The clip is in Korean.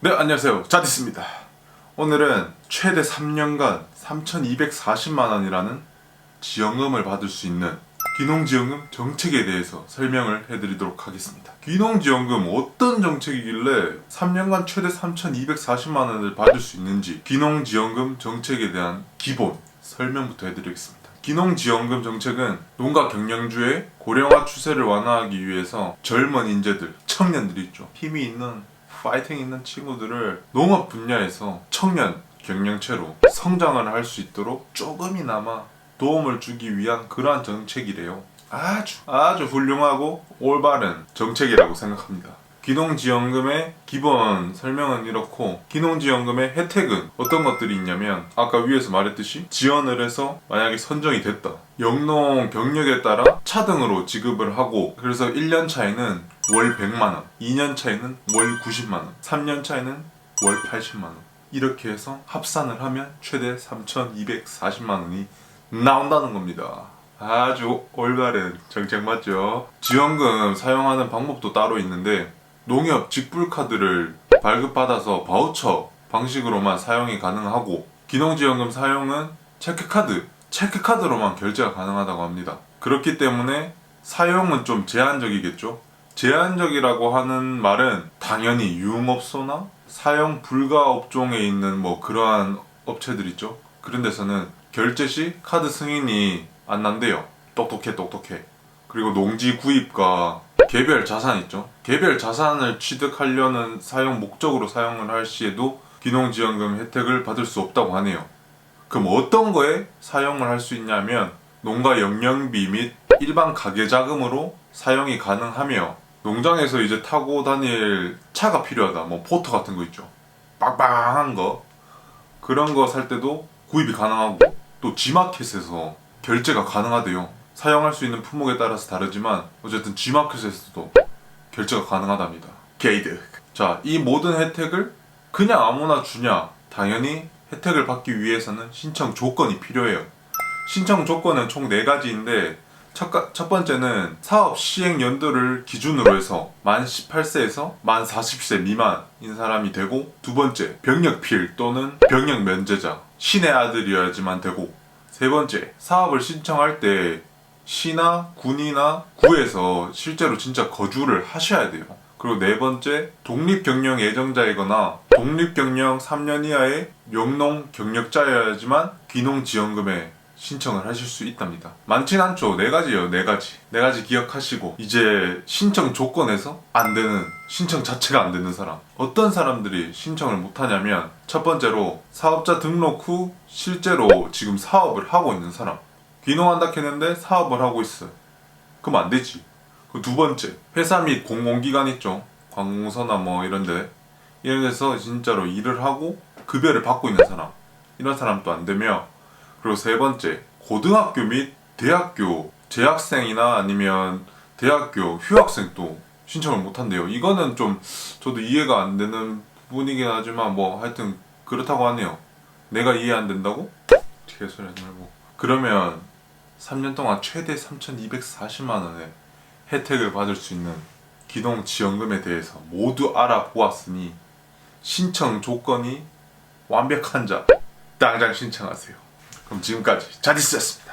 네, 안녕하세요. 자디스입니다. 오늘은 최대 3년간 3,240만 원이라는 지원금을 받을 수 있는 귀농지원금 정책에 대해서 설명을 해드리도록 하겠습니다. 귀농지원금 어떤 정책이길래 3년간 최대 3,240만 원을 받을 수 있는지 귀농지원금 정책에 대한 기본 설명부터 해드리겠습니다. 귀농지원금 정책은 농가 경영주의 고령화 추세를 완화하기 위해서 젊은 인재들, 청년들이 있죠. 힘이 있는 파이팅 있는 친구들을 농업 분야에서 청년 경영체로 성장을 할 수 있도록 조금이나마 도움을 주기 위한 그러한 정책이래요. 아주 아주 훌륭하고 올바른 정책이라고 생각합니다. 기농지원금의 기본 설명은 이렇고 기농지원금의 혜택은 어떤 것들이 있냐면 아까 위에서 말했듯이 지원을 해서 만약에 선정이 됐다. 영농 경력에 따라 차등으로 지급을 하고 그래서 1년 차에는 월 100만원 2년 차에는 월 90만원 3년 차에는 월 80만원. 이렇게 해서 합산을 하면 최대 3240만원이 나온다는 겁니다. 아주 올바른 정책 맞죠? 지원금 사용하는 방법도 따로 있는데 농협 직불카드를 발급받아서 바우처 방식으로만 사용이 가능하고 기농지원금 사용은 체크카드, 체크카드로만 결제가 가능하다고 합니다. 그렇기 때문에 사용은 좀 제한적이겠죠. 제한적이라고 하는 말은 당연히 유흥업소나 사용 불가 업종에 있는 뭐 그러한 업체들 있죠. 그런 데서는 결제 시 카드 승인이 안 난대요. 똑똑해 똑똑해. 그리고 농지 구입과 개별 자산 있죠. 개별 자산을 취득하려는 사용 목적으로 사용을 할 시에도 기농지원금 혜택을 받을 수 없다고 하네요. 그럼 어떤 거에 사용을 할 수 있냐면 농가 영영비 및 일반 가계 자금으로 사용이 가능하며 농장에서 이제 타고 다닐 차가 필요하다. 뭐 포터 같은 거 있죠. 빵빵한 거 그런 거 살 때도 구입이 가능하고 또 G마켓에서 결제가 가능하대요. 사용할 수 있는 품목에 따라서 다르지만 어쨌든 G마켓에서도 결제가 가능하답니다. 게이드. 자, 이 모든 혜택을 그냥 아무나 주냐? 당연히 혜택을 받기 위해서는 신청 조건이 필요해요. 신청 조건은 총 4가지인데 첫, 번째는 사업 시행 연도를 기준으로 해서 만 18세에서 만 40세 미만인 사람이 되고 두 번째 병력 필 또는 병력 면제자 신의 아들이어야지만 되고 세 번째 사업을 신청할 때 시나 군이나 구에서 실제로 진짜 거주를 하셔야 돼요. 그리고 네 번째 독립경영 예정자이거나 독립경영 3년 이하의 영농 경력자여야지만 귀농지원금에 신청을 하실 수 있답니다. 많진 않죠. 네 가지요, 네 가지. 네 가지 기억하시고 이제 신청 조건에서 안 되는 신청 자체가 안 되는 사람. 어떤 사람들이 신청을 못 하냐면 첫 번째로 사업자 등록 후 실제로 지금 사업을 하고 있는 사람. 귀농한다 했는데 사업을 하고 있어요. 그럼 안 되지. 그 두 번째, 회사 및 공공기관 있죠. 관공서나 뭐 이런데 이런 데서 진짜로 일을 하고 급여를 받고 있는 사람. 이런 사람도 안 되며 그리고 세 번째, 고등학교 및 대학교 재학생이나 아니면 대학교 휴학생도 신청을 못 한대요. 이거는 좀 저도 이해가 안 되는 부분이긴 하지만 뭐 하여튼 그렇다고 하네요. 내가 이해 안 된다고? 개소리 하지 말고. 그러면 3년 동안 최대 3,240만 원의 혜택을 받을 수 있는 기동 지원금에 대해서 모두 알아보았으니 신청 조건이 완벽한 자 당장 신청하세요. 그럼 지금까지 자디스였습니다.